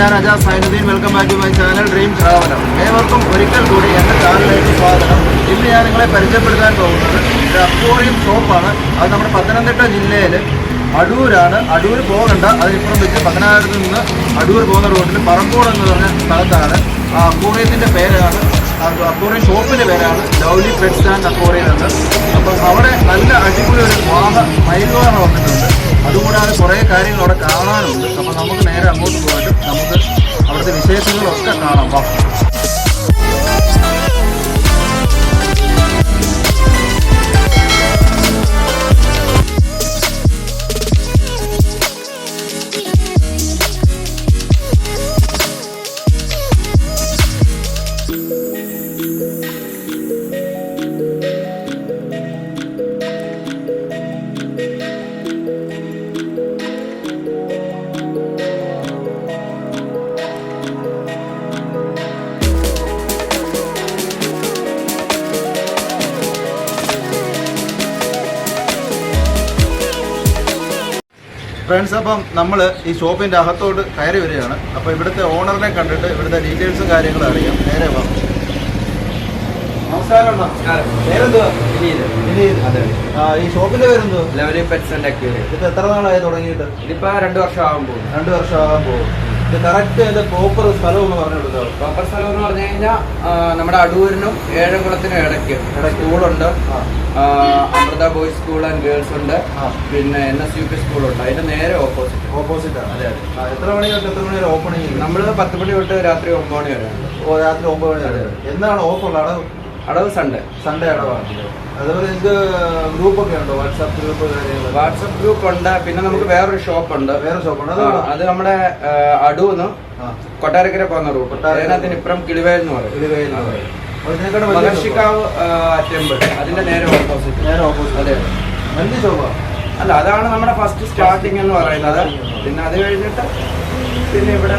ഞാൻ Aja Sainuddin welcome back to my channel dream traveller ഏവർക്കും ഒരിക്കൽ കൂടി എന്റെ ചാനലിലേക്ക് സ്വാഗതം. ഇന്ന് ഞാൻ നിങ്ങളെ പരിചയപ്പെടുത്താൻ പോകുന്നത് ഒരു അക്വോറിയം ഷോപ്പാണ് അത് നമ്മുടെ പത്തനംതിട്ട ജില്ലയിൽ അടൂരാണ്. അടൂർ പോകണ്ട അതിനിപ്പുറം വെച്ച് പത്തനാപുരത്ത് നിന്ന് അടൂർ പോകുന്ന റോഡിൽ പറമ്പോട് എന്ന് പറഞ്ഞ സ്ഥലത്താണ്. ആ അക്വോറിയത്തിന്റെ പേരാണ്. അക്വോറിയം ഷോപ്പിന്റെ പേരാണ് ലൗലി പെറ്റ് സ്റ്റാൻഡ് അക്വോറിയം എന്ന്. അപ്പം അവിടെ നല്ല അടിപൊളി ഒരു വാഹ മയിൽവാഹ വന്നിട്ടുണ്ട്. അതുകൂടാതെ കുറേ കാര്യങ്ങൾ അവിടെ കാണാനുണ്ട്. അപ്പോൾ നമുക്ക് നേരെ അങ്ങോട്ട് പോയിട്ട് നമുക്ക് അവിടുത്തെ വിശേഷങ്ങളൊക്കെ കാണാം. ഫ്രണ്ട്സ് അപ്പം നമ്മൾ ഈ ഷോപ്പിന്റെ അകത്തോട്ട് കയറി വരികയാണ്. അപ്പോൾ ഇവിടുത്തെ ഓണറിനെ കണ്ടിട്ട് ഇവിടുത്തെ ഡീറ്റെയിൽസും കാര്യങ്ങളും അറിയാം. നേരെ വാ. നമസ്കാരം. ഈ ഷോപ്പിന്റെ പേരെന്തോ ലെവലി പെറ്റ്സ് ആൻഡ് അക്യൂരിയം ഇതിപ്പോ എത്ര നാളായി തുടങ്ങിയിട്ട്? ഇതിപ്പോ രണ്ടു വർഷം ആകാൻ പോകും രണ്ട് വർഷമാകാൻ പോകും ഇത് കറക്റ്റ് അതിന്റെ പ്രോപ്പർ സ്ഥലം ഒന്ന് പറഞ്ഞു കൊടുക്കാവോ പ്രോപ്പർ സ്ഥലം എന്ന് പറഞ്ഞു കഴിഞ്ഞാൽ നമ്മുടെ അടൂരിനും ഏഴംകുളത്തിനും ഇടയ്ക്ക്. സ്കൂളുണ്ട്. Amrita boys school and girls ഉണ്ട്. പിന്നെ എൻ എസ് യു പി സ്കൂളുണ്ട്. അതിന്റെ നേരെ ഓപ്പോസിറ്റ് ഓപ്പോസിറ്റ് ആണ്. അതെ, എത്ര മണി തൊട്ട് എത്ര മണി വരെ ഓപ്പൺ ചെയ്യും? നമ്മൾ പത്ത് മണി തൊട്ട് രാത്രി ഒമ്പത് മണി വരെ. രാത്രി ഒമ്പത് മണി വരെ. എന്താണ് ഓപ്പൺ അടവ് അടവ് സൺഡേ സൺഡേ അടവാണ് അതുപോലെ നിങ്ങൾക്ക് ഗ്രൂപ്പ് ഒക്കെ ഉണ്ടോ? വാട്സാപ്പ് ഗ്രൂപ്പ് കാര്യങ്ങൾ വാട്സ്ആപ്പ് ഗ്രൂപ്പ് ഉണ്ട്. പിന്നെ നമുക്ക് വേറൊരു ഷോപ്പ് ഉണ്ട് വേറെ ഷോപ്പ് ഉണ്ട് അത് നമ്മുടെ അടൂന്ന് കൊട്ടാരക്കര പോകുന്ന റൂട്ട്. അതിനകത്തിന് ഇപ്പുറം കിളിവേൽ എന്ന് പറയും. കിളിവേൽ എന്ന് പറയും. മഹർഷിക്കാവ് ടെമ്പിൾ അതിന്റെ നേരെ ഓപ്പോസിറ്റ് നേരെ ഓപ്പോസിറ്റ് അതെ. വലിയ ഷോപ്പാണ് അല്ല അതാണ് നമ്മുടെ ഫസ്റ്റ് സ്റ്റാർട്ടിങ് എന്ന് പറയുന്നത്. പിന്നെ അത് കഴിഞ്ഞിട്ട് പിന്നെ ഇവിടെ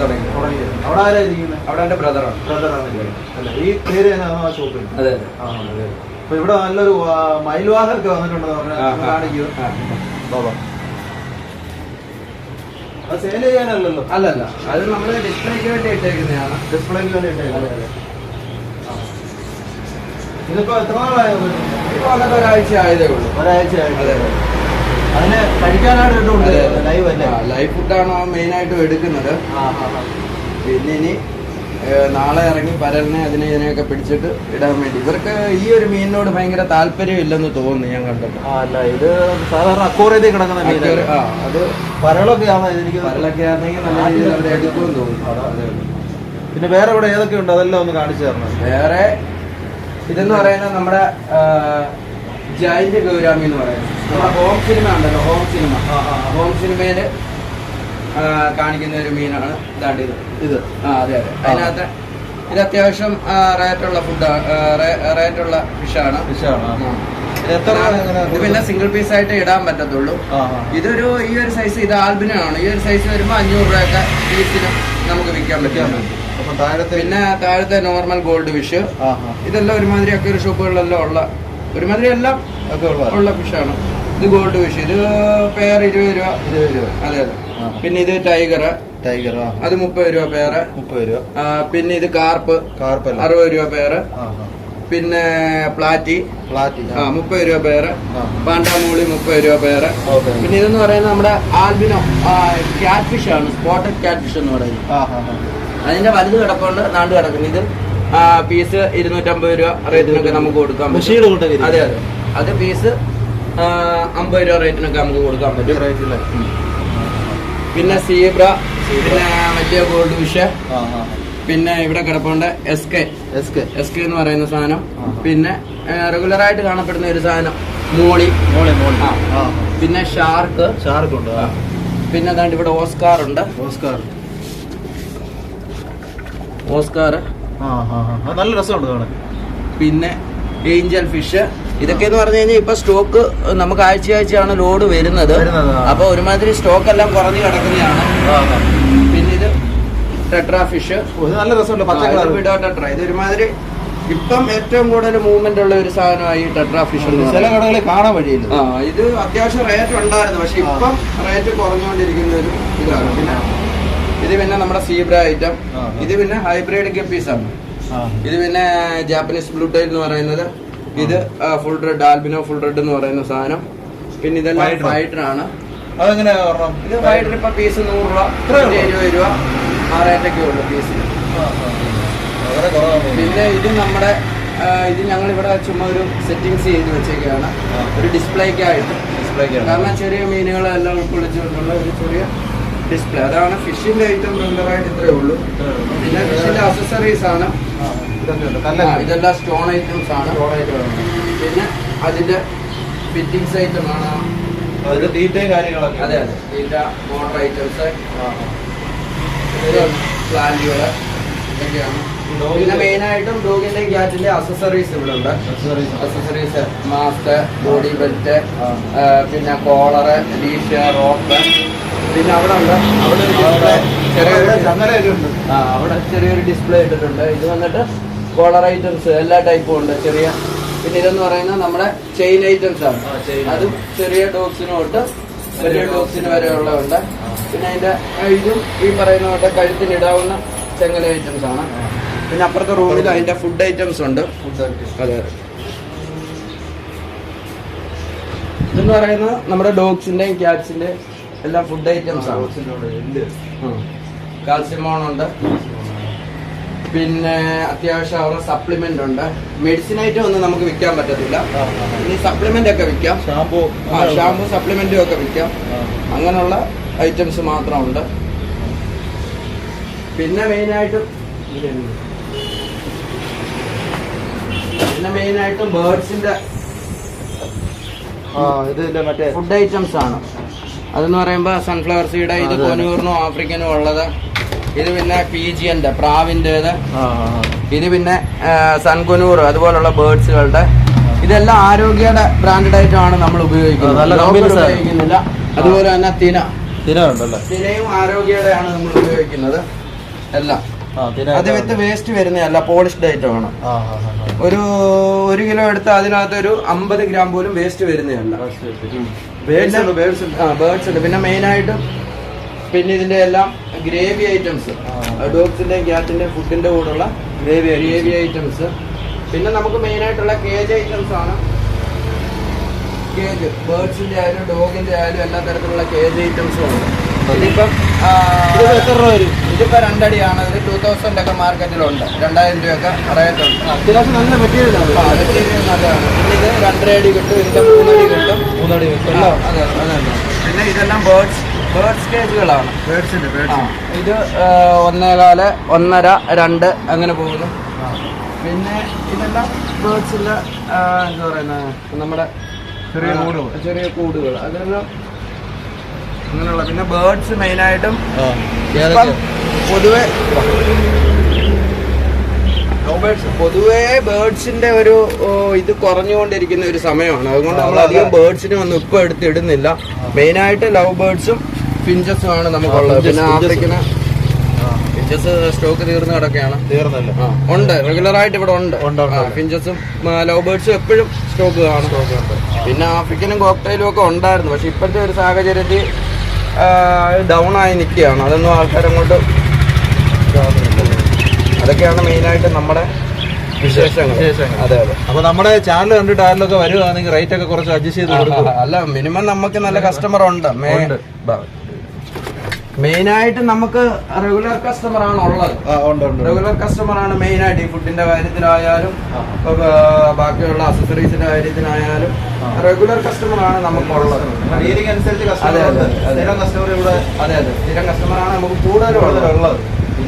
തുടങ്ങി തുടങ്ങി. അവിടെ ആരാ ഇരിക്കുന്നത് അവിടെ എന്റെ ബ്രദറാണ്. ബ്രദറാണ് അല്ല ഈ പേര് ആ ഷോപ്പിൽ അതെ ആ അതെ. അപ്പൊ ഇവിടെ നല്ലൊരു ആ, മയിൽവാഹൊക്കെ വന്നിട്ടുണ്ടെന്ന് പറഞ്ഞാൽ ആ. കാണിക്കൂ. ആ. ബാബാ അത് സെയിൽ ചെയ്യാനല്ലല്ലോ? അല്ലല്ല അത് നമ്മൾ ഡിസ്പ്ലേക്ക് വേണ്ടി ഇട്ടേക്കുന്നതാണ്. ഡിസ്പ്ലേക്ക് വേണ്ടി ഇട്ടേക്കുന്നത് ഇതിപ്പോ എത്ര നാളായത് ഇപ്പൊ വന്നിട്ട് ഒരാഴ്ച ആയതേ ഉള്ളൂ. ഒരാഴ്ച അതെ. അതിന് കഴിക്കാനായിട്ട് ലൈവ് അല്ലേ? ലൈഫ് ഫുഡാണ് മെയിൻ ആയിട്ടും എടുക്കുന്നത്. പിന്നെ ഇനി നാളെ ഇറങ്ങി പരലിനെ അതിനെ ഇതിനെയൊക്കെ പിടിച്ചിട്ട് ഇടാൻ വേണ്ടി. ഇവർക്ക് ഈ ഒരു മീനിനോട് ഭയങ്കര താല്പര്യം ഇല്ലെന്ന് തോന്നുന്നു ഞാൻ കണ്ടപ്പോൾ ആ അല്ല ഇത് സാധാരണ അക്കോറിയത്തിൽ കിടക്കുന്ന മീൻ ആ അത് പരളൊക്കെ ആണോ എനിക്ക് പരലൊക്കെ ആണെങ്കിൽ നല്ല രീതിയിൽ അവർ എടുക്കുമെന്ന് തോന്നുന്നു. പിന്നെ വേറെ ഇവിടെ ഏതൊക്കെ ഉണ്ട്? അതെല്ലാം ഒന്ന് കാണിച്ചു തരണം. വേറെ ഇതെന്ന് പറയുന്നത് നമ്മുടെ ജൈന്റ് ഗൗരാമി എന്ന് പറയുന്നത്. നമ്മുടെ ഹോം സിനിമ ഉണ്ടല്ലോ ഹോം സിനിമ. ഹോം സിനിമയിൽ കാണിക്കുന്ന ഒരു മീനാണ് ഇതാണ്ട് ഇത്. ഇത്. ആ അതെ അതെ. അതിനകത്ത് ഇത് അത്യാവശ്യം റേറ്റുള്ള ഫുഡാണ് റേറ്റുള്ള ഫിഷാണ് ഫിഷാണ് ഇത് പിന്നെ സിംഗിൾ പീസ് ആയിട്ട് ഇടാൻ പറ്റത്തുള്ളൂ. ഇതൊരു ഈ ഒരു സൈസ് ഇത് ആൽബിനാണ്. ഈ ഒരു സൈസ് വരുമ്പോൾ അഞ്ഞൂറ് രൂപയൊക്കെ പീസിന് നമുക്ക് വിൽക്കാൻ പറ്റും. പിന്നെ താഴത്തെ നോർമൽ ഗോൾഡ് ഫിഷ്. ഇതെല്ലാം ഒരുമാതിരി ഒക്കെ ഒരു ഷോപ്പുകളിലെല്ലാം ഉള്ള ഒരുമാതിരി എല്ലാം? ഉള്ള ഫിഷാണ് ഇത് ഗോൾഡ് ഫിഷ് ഇത് പേർ ഇരുപത് രൂപ. ഇരുപത് രൂപ. അതെ അതെ. പിന്നെ ഇത് ടൈഗർ ടൈഗർ അത് മുപ്പത് രൂപ പേർ മുപ്പത് രൂപ. പിന്നെ ഇത് കാർപ്പ് കാർപ്പ് അറുപത് രൂപ പേർ പിന്നെ പ്ലാറ്റി. പ്ലാറ്റി ആ. മുപ്പത് രൂപ പേര്. പാണ്ടാമൂളി മുപ്പത് രൂപ പേര് പിന്നെ ഇതെന്ന് പറയുന്നത് നമ്മുടെ ആൽബിനോ ക്യാറ്റ് ഫിഷ് ആണ്. സ്പോട്ടഡ് ക്യാറ്റ് ഫിഷ് എന്ന് പറയുന്നത്. അതിന്റെ വലുത് കിടപ്പുണ്ട് നാണ്ട് കിടക്കുന്നു. ഇത് പീസ് ഇരുന്നൂറ്റമ്പത് രൂപ റേറ്റിനൊക്കെ നമുക്ക് കൊടുക്കാൻ പറ്റും. അതെ അതെ. അത് പീസ് അമ്പത് രൂപ റേറ്റിനൊക്കെ നമുക്ക് കൊടുക്കാൻ പറ്റും. പിന്നെ സീബ്ര പിന്നെ വലിയ ഗോൾഡ് ഫിഷ് ആ പിന്നെ ഇവിടെ കിടപ്പുണ്ട് S K S K S K എന്ന് പറയുന്ന സാധനം. പിന്നെ റെഗുലർ ആയിട്ട് കാണപ്പെടുന്ന ഒരു സാധനം. മോളി. മോളി മോളെ. പിന്നെ ഷാർക്ക് ഷാർക്ക് ഉണ്ട് പിന്നെ അതാണ്ട് ഇവിടെ ഓസ്കാർ ഉണ്ട്. Oscar oscar. അത് നല്ല രസമുണ്ട് കാണാൻ. പിന്നെ ഏഞ്ചൽ ഫിഷ്. ഇതൊക്കെ എന്ന് പറഞ്ഞു കഴിഞ്ഞാൽ ഇപ്പൊ സ്റ്റോക്ക് നമുക്ക് ആഴ്ച ആഴ്ചയാണ് ലോഡ് വരുന്നത് അപ്പൊ ഒരുമാതിരി സ്റ്റോക്ക് എല്ലാം കുറഞ്ഞു കിടക്കുന്നതാണ്. പിന്നെ ഇത് ടെട്രാ ഫിഷ്. നല്ല രസമുണ്ട് പച്ച വിഡോ ടെട്ര. ഇത് ഒരുമാതിരി ഇപ്പം ഏറ്റവും കൂടുതൽ മൂവ്മെന്റ് ഉള്ള ഒരു സാധനമായി ടെട്രാ ഫിഷ് ചില. കടകളിൽ കാണാൻ വഴിയില്ല ഇത്. അത്യാവശ്യം റേറ്റ് ഉണ്ടായിരുന്നു. പക്ഷെ. ഇപ്പം റേറ്റ് കുറഞ്ഞുകൊണ്ടിരിക്കുന്ന ഒരു ഇതാണ്. പിന്നെ ഇത് പിന്നെ നമ്മുടെ സീബ്ര ഐറ്റം ഇത് പിന്നെ ഹൈബ്രിഡ് ഗപ്പീസ് ആണ്. ഇത് പിന്നെ ജാപ്പനീസ് ബ്ലൂ ടൈൽ എന്ന് പറയുന്നത്. ഇത് full red albino full red എന്ന് പറയുന്ന സാധനം. പിന്നെ ഇതെല്ലാം. ഫൈറ്റർ ആണ്. ഇത് ഫൈറ്റർ ഇപ്പൊ പീസ് നൂറ് രൂപ? ഇരുപത് രൂപ. ആ റേറ്റൊക്കെ ഉള്ളു പീസിന് പിന്നെ ഇത് നമ്മുടെ ഇത് ഞങ്ങൾ ഇവിടെ ചുമ്മാ ഒരു സെറ്റിങ്സ് ചെയ്ത് വെച്ചേക്കാണ്. ഒരു ഡിസ്പ്ലേക്കായിട്ട് കാരണം ചെറിയ മീനുകളെല്ലാം ഉൾക്കൊള്ളിച്ചുകൊണ്ടുള്ള ഒരു ചെറിയ ഡിസ്പ്ലേ. അതാണ് ഫിഷിന്റെ ഐറ്റം റെഗുലറായിട്ട് ഇത്രയേ ഉള്ളൂ. പിന്നെ ഫിഷിന്റെ അസസറീസ് ആണ്. ഇതെല്ലാം സ്റ്റോൺ ഐറ്റംസ് ആണ്. പിന്നെ അതിന്റെ ഫിറ്റിംഗ്സ് ഐറ്റം ആണ്. അതെ അതെ. മോട്ടർ ഐറ്റംസ് ഇതൊക്കെയാണ്. പിന്നെ മെയിൻ ആയിട്ടും ഡോഗിന്റെ ക്യാറ്റിന്റെ അസസറീസ് ഇവിടെ ഉണ്ട്. അക്സസറീസ് മാസ്ക് ബോഡി ബെൽറ്റ് പിന്നെ കോളറ് ലീഷ് റോപ്പ് പിന്നെ അവിടെ ഉണ്ട്. അവിടെ അവിടെ ചെറിയൊരു ആ അവിടെ ചെറിയൊരു ഡിസ്പ്ലേ ഇട്ടിട്ടുണ്ട്. ഇത് വന്നിട്ട് കോളർ ഐറ്റംസ് എല്ലാ ടൈപ്പും ഉണ്ട്. ചെറിയ പിന്നെ ഇതെന്ന് പറയുന്നത് നമ്മുടെ ചെയിൻ ഐറ്റംസ് ആണ്. അത് ചെറിയ ഡോഗ്സിനും തൊട്ട് വലിയ ഡോഗ്സിന് വരെ ഉള്ളതുണ്ട് പിന്നെ അതിന്റെ ഇതും ഈ പറയുന്ന തൊട്ട് കഴുത്തിന് ഇടാവുന്ന ചെങ്ങല ഐറ്റംസ് ആണ്. പിന്നെ അപ്പുറത്തെ റൂമിൽ അതിന്റെ ഫുഡ് ഐറ്റംസ് ഉണ്ട്. അതെ ഇതെന്ന് പറയുന്നത് നമ്മുടെ ഡോഗ്സിന്റെയും ക്യാറ്റ്സിന്റെയും എല്ലാ ഫുഡ് ഐറ്റംസ് ആണ്. കാൽസ്യമോൺ ഉണ്ട് പിന്നെ അത്യാവശ്യം അവരുടെ സപ്ലിമെന്റ് ഉണ്ട്. മെഡിസിൻ ഐറ്റം ഒന്നും നമുക്ക് വിൽക്കാൻ പറ്റത്തില്ല. ഇനി സപ്ലിമെന്റ് ഒക്കെ വിൽക്കാം. ഷാമ്പൂ ആ ഷാമ്പു സപ്ലിമെന്റും ഒക്കെ വിൽക്കാം. അങ്ങനെയുള്ള ഐറ്റംസ് മാത്രമുണ്ട്. പിന്നെ മെയിനായിട്ടും പിന്നെ മെയിനായിട്ടും ബേർഡ്സിന്റെ ഫുഡ് ഐറ്റംസ് ആണ്. അതെന്ന് പറയുമ്പോൾ സൺഫ്ലവർ സീഡ് ഇത്. കൊനൂറിനും ആഫ്രിക്കനും ഉള്ളത്. ഇത് പിന്നെ പി ജി എന്റെ പ്രാവിന്റെത്. ഇത് പിന്നെ സൺകുനൂർ അതുപോലുള്ള ബേർഡ്സുകളുടെ ഇതെല്ലാം ആരോഗ്യയുടെ ബ്രാൻഡഡ് ആയിട്ടാണ് നമ്മൾ ഉപയോഗിക്കുന്നത്. ഉപയോഗിക്കുന്നില്ല. അതുപോലെ തന്നെ തിന. തിന ഉണ്ടല്ലോ തിനയും ആരോഗ്യയുടെയാണ് നമ്മൾ ഉപയോഗിക്കുന്നത്. എല്ലാം. അത് വിത്ത് വേസ്റ്റ് വരുന്നതല്ല പോളിഷ്ഡ് ഐറ്റം ആണ്. ഒരു ഒരു കിലോ എടുത്ത് അതിനകത്ത് ഒരു അമ്പത് ഗ്രാം പോലും വേസ്റ്റ് വരുന്നതല്ല. ബേർഡ്സ് ഉണ്ട് പിന്നെ മെയിൻ ആയിട്ട് പിന്നെ ഇതിന്റെ എല്ലാം ഗ്രേവി ഐറ്റംസ്. ഡോഗ്സിന്റെ ക്യാറ്റിന്റെ ഫുഡിന്റെ കൂടെയുള്ള ഗ്രേവി ഗ്രേവി ഐറ്റംസ് പിന്നെ നമുക്ക് മെയിൻ ആയിട്ടുള്ള കേജ് ഐറ്റംസ് ആണ്. കേജ് ബേർഡ്സിന്റെ ആയാലും ഡോഗിന്റെ ആയാലും എല്ലാ തരത്തിലുള്ള കേജ് ഐറ്റംസും ഉണ്ട്. ഇതിപ്പം എത്ര രൂപ വരും? ഇതിപ്പോ രണ്ടടിയാണ്. ഇത് ടൂ തൗസൻഡ് ഒക്കെ മാർക്കറ്റിലുണ്ട് രണ്ടായിരം രൂപയൊക്കെ റേറ്റ് ഉണ്ട് അത്യാവശ്യം നല്ല മെറ്റീരിയൽ ആണ്. ആ, അത് ശരിയാണ് നല്ലതാണ്. പിന്നെ ഇത് രണ്ടര അടി കിട്ടും ഇതിന്റെ മൂന്നടി കിട്ടും. മൂന്നടി കിട്ടും അതെ അതെ പിന്നെ ഇതെല്ലാം ബേർഡ്സ് ബേർഡ്സ് കേജുകളാണ് ഇത് ഒന്നേകാൽ ഒന്നര രണ്ട് അങ്ങനെ പോകുന്നു. പിന്നെ ഇതെല്ലാം ബേർഡ്സിന്റെ എന്താ പറയുന്നത് നമ്മുടെ ചെറിയ കൂടുകൾ. ചെറിയ കൂടുകൾ. അതെല്ലാം അങ്ങനെയുള്ള പിന്നെ ബേർഡ്സ് മെയിനായിട്ടും പൊതുവെ പൊതുവേ ബേർഡ്സിന്റെ ഒരു ഇത് കുറഞ്ഞുകൊണ്ടിരിക്കുന്ന ഒരു സമയമാണ്. അതുകൊണ്ട് നമ്മൾ അധികം ബേർഡ്സിനെ ഒന്നും ഇപ്പൊ എടുത്തിടുന്നില്ല മെയിൻ ആയിട്ട് ലവ് ബേർഡ്സും ഫിഞ്ചസും ആണ് നമുക്കുള്ളത്. പിന്നെ ആഫ്രിക്കന ഫിഞ്ചസ് സ്റ്റോക്ക് തീർന്നു കിടക്കുകയാണ് തീർന്നല്ലേ. ഉണ്ട്. റെഗുലർ ആയിട്ട് ഇവിടെ ഉണ്ട്. ഫിഞ്ചസും ലവ് ബേർഡ്സും എപ്പോഴും സ്റ്റോക്ക് കാണും പിന്നെ ആഫ്രിക്കനും കോക്ടൈലും ഒക്കെ ഉണ്ടായിരുന്നു. പക്ഷെ ഇപ്പോഴത്തെ ഒരു സാഹചര്യത്തിൽ ഡൗൺ ആയി നിൽക്കുകയാണ്. അതൊന്നും ആൾക്കാരങ്ങോട്ട് അതൊക്കെയാണ് മെയിനായിട്ട് നമ്മുടെ വിശേഷങ്ങൾ. അതെ അതെ. അപ്പൊ നമ്മുടെ ചാനൽ കണ്ടിട്ട് ആരിലൊക്കെ വരുവാണെങ്കിൽ റേറ്റ് ഒക്കെ കുറച്ച് അഡ്ജസ്റ്റ് ചെയ്ത് കൊടുക്കും. അല്ല മിനിമം നമുക്ക് നല്ല കസ്റ്റമർ ഉണ്ട്. ഉണ്ട്. മെയിനായിട്ട് നമുക്ക് റെഗുലർ കസ്റ്റമർ ആണ് ഉള്ളത്. ഉണ്ട് ഉണ്ട് റെഗുലർ കസ്റ്റമർ ആണ് മെയിൻ ആയിട്ട് ഈ ഫുഡിന്റെ കാര്യത്തിലായാലും ബാക്കിയുള്ള അസസറീസിന്റെ കാര്യത്തിനായാലും റെഗുലർ കസ്റ്റമർ ആണ് നമുക്കുള്ളത് രീതിക്ക് അനുസരിച്ച് അതെ, കസ്റ്റമർ അതെ, അതെ. സ്ഥിരം കസ്റ്റമർ ഇവിടെ അതെ അതെ. സ്ഥിരം കസ്റ്റമർ ആണ് നമുക്ക് കൂടുതലും ഉള്ളത്.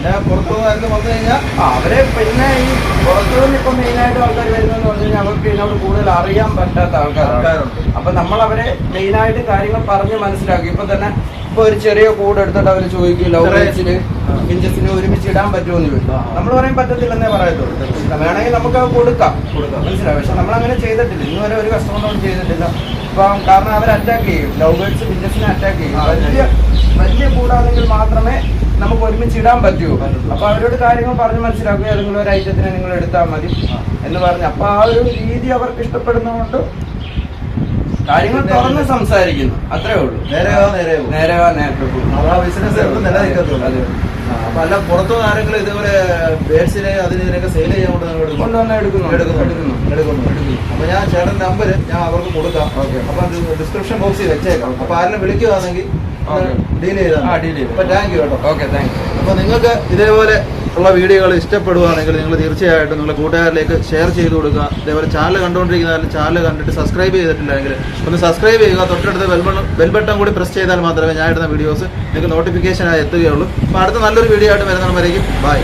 പിന്നെ പുറത്തുനിന്ന് വന്നു കഴിഞ്ഞാൽ അവരെ പിന്നെ ഈ പുറത്തു നിന്ന് ഇപ്പൊ മെയിൻ ആയിട്ട് ആൾക്കാർ വരുന്നതെന്ന് പറഞ്ഞു കഴിഞ്ഞാൽ അവർക്ക് ഇതിനോട് കൂടുതൽ അറിയാൻ പറ്റാത്ത ആൾക്കാരാണ്. ആൾക്കാരുണ്ട്. അപ്പൊ നമ്മൾ അവരെ മെയിൻ ആയിട്ട് കാര്യങ്ങൾ പറഞ്ഞ് മനസ്സിലാക്കി. ഇപ്പൊ തന്നെ ഇപ്പൊ ഒരു ചെറിയ കൂട് എടുത്തിട്ട് അവർ ചോദിക്കും ലവ് ചെറിയ- ഇഞ്ചസിന് ഒരുമിച്ച് ഇടാൻ പറ്റുമെന്ന് ചോദിക്കും. നമ്മൾ പറയാൻ പറ്റത്തില്ലെന്നേ പറയത്തുള്ളൂ. വേണമെങ്കിൽ നമുക്ക് അത് കൊടുക്കാം. മനസ്സിലാവും പക്ഷെ നമ്മൾ അങ്ങനെ ചെയ്തിട്ടില്ല. ഇന്ന് വരെ ഒരു കസ്റ്റമറിനോട് ചെയ്തിട്ടില്ല. അപ്പം കാരണം അവർ അറ്റാക്ക് ചെയ്യും. ലവ് ബേഡ്സ് ഇഞ്ചസിനെ അറ്റാക്ക് ചെയ്യും. വലിയ വലിയ കൂടാണെങ്കിൽ മാത്രമേ നമുക്ക് ഒരുമിച്ച് ഇടാൻ പറ്റൂ. അപ്പൊ അവരോട് കാര്യങ്ങൾ പറഞ്ഞ് മനസ്സിലാക്കുക ഏതെങ്കിലും ഒരു ഐറ്റത്തിനെ നിങ്ങൾ എടുത്താൽ മതി എന്ന് പറഞ്ഞു. അപ്പൊ ആ ഒരു രീതി അവർക്ക് ഇഷ്ടപ്പെടുന്നതുകൊണ്ട് കാര്യങ്ങൾ തുറന്ന് സംസാരിക്കുന്നു. അത്രേ ഉള്ളൂ. നേരെയാ നേരെയാ നേരെ വാ നേരെ പോ. ബിസിനസ് നിലനിൽക്കത്തുള്ളൂ. അതെ. അപ്പൊ പുറത്തു ആരെങ്കിലും ഇതുപോലെ ബേഡ്സിനെ അതിന് ഇതിനൊക്കെ സെയിൽ ചെയ്യാൻ കൊണ്ട് നിങ്ങൾ എടുക്കുന്നു. എടുക്കുന്നു. എടുക്കുന്നു. എടുക്കുന്നു. അപ്പൊ ഞാൻ ചേട്ടൻ നമ്പർ ഞാൻ അവർക്ക് കൊടുക്കാം. അപ്പൊ ഡിസ്ക്രിപ്ഷൻ ബോക്സിൽ വെച്ചേക്കാം. അപ്പൊ ആരെങ്കിലും വിളിക്കുവാണെങ്കിൽ Okay. ഡീൽ ചെയ്താൽ ഡീൽ ചെയ്തു. അപ്പൊ താങ്ക് യു കേട്ടോ. ഓക്കെ താങ്ക് യു അപ്പോൾ നിങ്ങൾക്ക് ഇതേപോലെ ഉള്ള വീഡിയോകൾ ഇഷ്ടപ്പെടുകയാണെങ്കിൽ നിങ്ങൾ തീർച്ചയായിട്ടും നിങ്ങളുടെ കൂട്ടുകാരിലേക്ക് ഷെയർ ചെയ്ത് കൊടുക്കുക. അതേപോലെ ചാനൽ കണ്ടുകൊണ്ടിരിക്കുന്നതിൽ ചാനൽ കണ്ടിട്ട് സബ്സ്ക്രൈബ് ചെയ്തിട്ടില്ലെങ്കിൽ ഒന്ന് സബ്സ്ക്രൈബ് ചെയ്യുക. തൊട്ടടുത്ത് ബെൽ ബട്ടൺ കൂടി പ്രസ് ചെയ്താൽ മാത്രമേ ഞാൻ ഇടുന്ന വീഡിയോസ് നിങ്ങൾക്ക് നോട്ടിഫിക്കേഷനായി എത്തുകയുള്ളൂ. അപ്പോൾ അടുത്ത നല്ലൊരു വീഡിയോ ആയിട്ട് വരുന്നവരേക്കും ബൈ